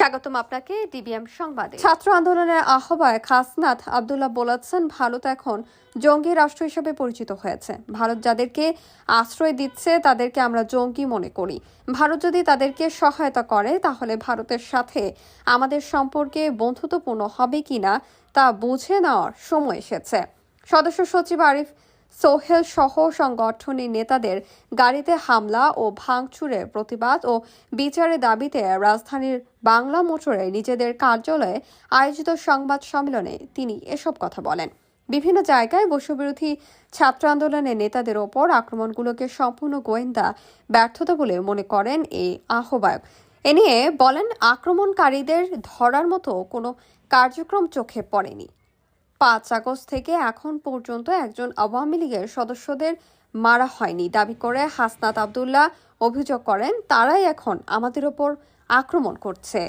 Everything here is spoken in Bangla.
স্বাগতম আপনাকে ডিবিএম সংবাদে। ছাত্র আন্দোলনের আহ্বায়ক হাসনাত আবদুল্লাহ বলেছেন, ভারত এখন জঙ্গি রাষ্ট্র হিসেবে পরিচিত হয়েছে। ভারত যাদেরকে আশ্রয় দিচ্ছে, তাদেরকে আমরা জঙ্গি মনে করি। ভারত যদি তাদেরকে সহায়তা করে, তাহলে ভারতের সাথে আমাদের সম্পর্কে বন্ধুত্বপূর্ণ হবে কিনা, তা বুঝে নেওয়ার সময় এসেছে। সদস্য সচিব আরিফ সোহেল সহ সংগঠনের নেতাদের গাড়িতে হামলা ও ভাঙচুরের প্রতিবাদ ও বিচারের দাবিতে রাজধানীর বাংলা মোটরে নিজেদের কার্যালয়ে আয়োজিত সংবাদ সম্মেলনে তিনি এসব কথা বলেন। বিভিন্ন জায়গায় বৈশ্যবিরোধী ছাত্র আন্দোলনের নেতাদের ওপর আক্রমণগুলোকে সম্পূর্ণ গোয়েন্দা ব্যর্থতা বলে মনে করেন এই আহ্বায়ক। এ নিয়ে বলেন, আক্রমণকারীদের ধরার মতো কোনো কার্যক্রম চোখে পড়েনি। পাঁচ আগস্ট থেকে এখন পর্যন্ত একজন আওয়ামী লীগের সদস্যদের মারা হয়নি। দাবি করে হাসনাত আবদুল্লাহ অভিযোগ করেন, তারাই এখন আমাদের ওপর আক্রমণ করছে।